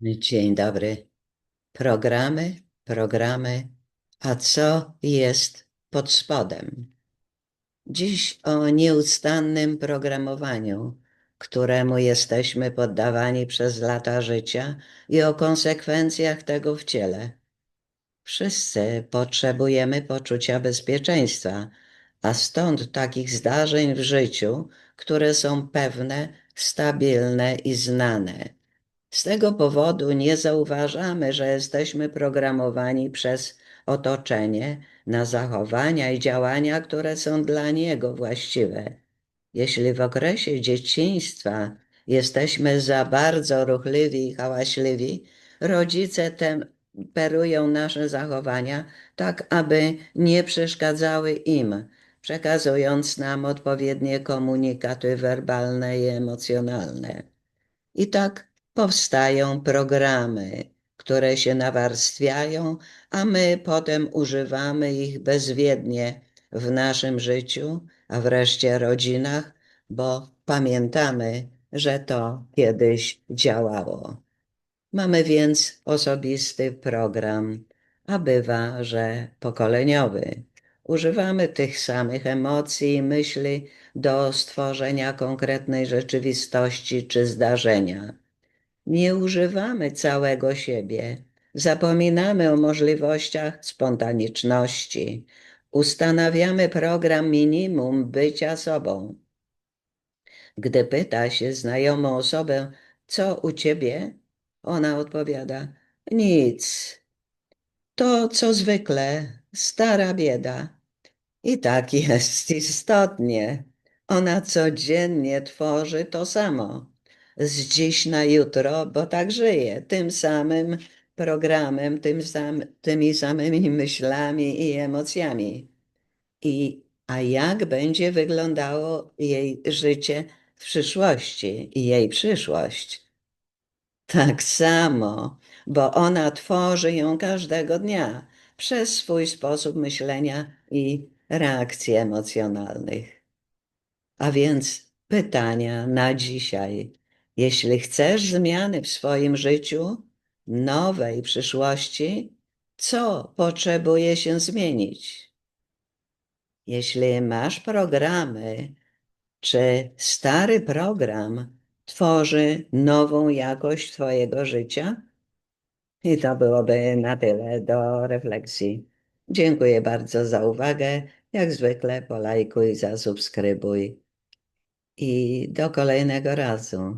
Dzień dobry. Programy, programy, a co jest pod spodem? Dziś o nieustannym programowaniu, któremu jesteśmy poddawani przez lata życia i o konsekwencjach tego w ciele. Wszyscy potrzebujemy poczucia bezpieczeństwa, a stąd takich zdarzeń w życiu, które są pewne, stabilne i znane. Z tego powodu nie zauważamy, że jesteśmy programowani przez otoczenie na zachowania i działania, które są dla niego właściwe. Jeśli w okresie dzieciństwa jesteśmy za bardzo ruchliwi i hałaśliwi, rodzice temperują nasze zachowania tak, aby nie przeszkadzały im, przekazując nam odpowiednie komunikaty werbalne i emocjonalne. I tak powstają programy, które się nawarstwiają, a my potem używamy ich bezwiednie w naszym życiu, a wreszcie rodzinach, bo pamiętamy, że to kiedyś działało. Mamy więc osobisty program, a bywa, że pokoleniowy. Używamy tych samych emocji i myśli do stworzenia konkretnej rzeczywistości czy zdarzenia. Nie używamy całego siebie, zapominamy o możliwościach spontaniczności, ustanawiamy program minimum bycia sobą. Gdy pyta się znajomą osobę, co u ciebie, ona odpowiada: Nic. To, co zwykle, stara bieda. I tak jest istotnie. Ona codziennie tworzy to samo. Z dziś na jutro, bo tak żyje, tym samym programem, tym sam, tymi samymi myślami i emocjami. I, a jak będzie wyglądało jej życie w przyszłości i jej przyszłość? Tak samo, bo ona tworzy ją każdego dnia przez swój sposób myślenia i reakcji emocjonalnych. A więc pytania na dzisiaj. Jeśli chcesz zmiany w swoim życiu, nowej przyszłości, co potrzebuje się zmienić? Jeśli masz programy, czy stary program tworzy nową jakość Twojego życia? I to byłoby na tyle do refleksji. Dziękuję bardzo za uwagę. Jak zwykle polajkuj, zasubskrybuj i do kolejnego razu.